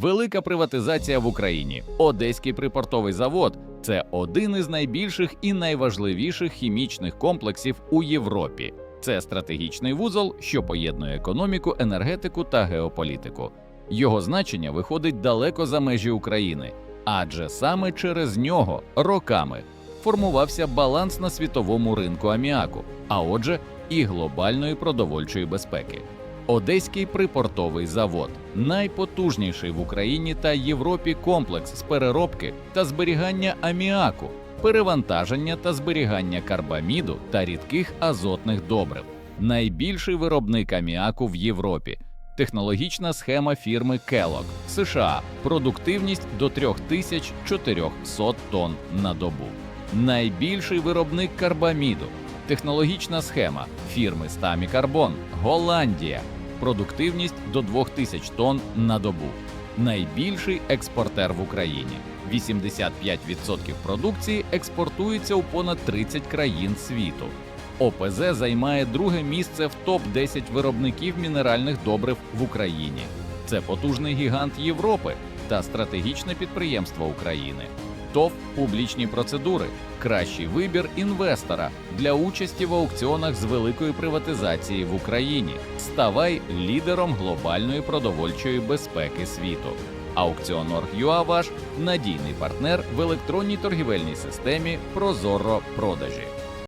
Велика приватизація в Україні. Одеський припортовий завод це один із найбільших і найважливіших хімічних комплексів у Європі. Це стратегічний вузол, що поєднує економіку, енергетику та геополітику. Його значення виходить далеко за межі України, адже саме через нього роками формувався баланс на світовому ринку аміаку, а отже, і глобальної продовольчої безпеки. Одеський припортовий завод. Найпотужніший в Україні та Європі комплекс з переробки та зберігання аміаку, перевантаження та зберігання карбаміду та рідких азотних добрив, найбільший виробник аміаку в Європі. Технологічна схема фірми Kellogg, США, продуктивність до 3400 тонн на добу. Найбільший виробник карбаміду, технологічна схема фірми Стамі Карбон, Голландія, продуктивність до 2000 тонн на добу. Найбільший експортер в Україні. 85% продукції експортується у понад 30 країн світу. ОПЗ займає друге місце в топ-10 виробників мінеральних добрив в Україні. Це потужний гігант Європи та стратегічне підприємство України. ТОВ публічні процедури, кращий вибір інвестора для участі в аукціонах з великої приватизації в Україні. Ставай лідером глобальної продовольчої безпеки світу. Аукціонор.ua – ваш надійний партнер в електронній торгівельній системі Прозоро продажі.